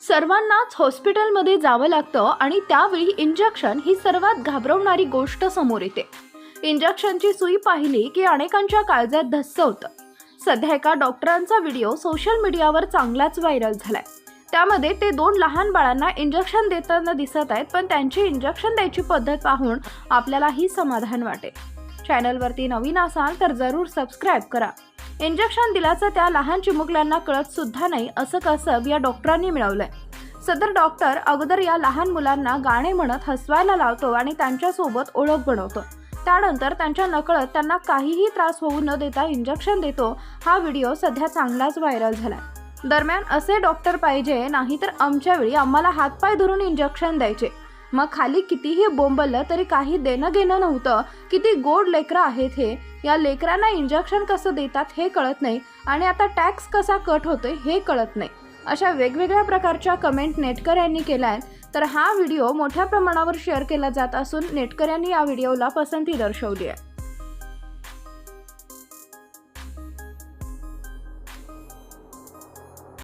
सर्वांनाच हॉस्पिटलमध्ये जावं लागतं आणि त्यावेळी इंजेक्शन ही सर्वात घाबरवणारी गोष्ट समोर येते. इंजेक्शनची सुई पाहिली की अनेकांच्या काळजात धस्स होतं सध्या एका डॉक्टरांचा व्हिडिओ सोशल मीडियावर चांगलाच व्हायरल झालाय. त्यामध्ये ते दोन लहान बाळांना इंजेक्शन देताना दिसत आहेत पण त्यांची इंजेक्शन द्यायची पद्धत पाहून आपल्यालाही समाधान वाटेल. चॅनलवरती नवीन असाल तर जरूर सबस्क्राईब करा. इंजेक्शन दिल्याचं त्या लहान चिमुकल्यांना कळत सुद्धा नाही असं कसब या डॉक्टरांनी मिळवलंय. सदर डॉक्टर अगोदर या लहान मुलांना गाणे म्हणत हसवायला लावतो आणि त्यांच्यासोबत ओळख बनवतो. त्यानंतर त्यांच्या नकळत त्यांना काहीही त्रास होऊ न देता इंजेक्शन देतो. हा व्हिडिओ सध्या चांगलाच व्हायरल झालाय. दरम्यान असे डॉक्टर पाहिजे नाहीतर आमच्या वेळी आम्हाला हातपाय धरून इंजेक्शन द्यायचे. मग खाली कितीही बोंबललं तरी काही देणं घेणं नव्हतं. किती गोड लेकरं आहेत हे? या लेकरांना इंजेक्शन कसं देतात हे कळत नाही आणि आता टॅक्स कसा कट होतोय हे कळत नाही. अशा वेगवेगळ्या प्रकारच्या कमेंट नेटकर यांनी केल्या. आहेत तर हा व्हिडिओ मोठ्या प्रमाणावर शेअर केला जात असून नेटकऱ्यांनी या व्हिडिओला पसंती दर्शवली आहे.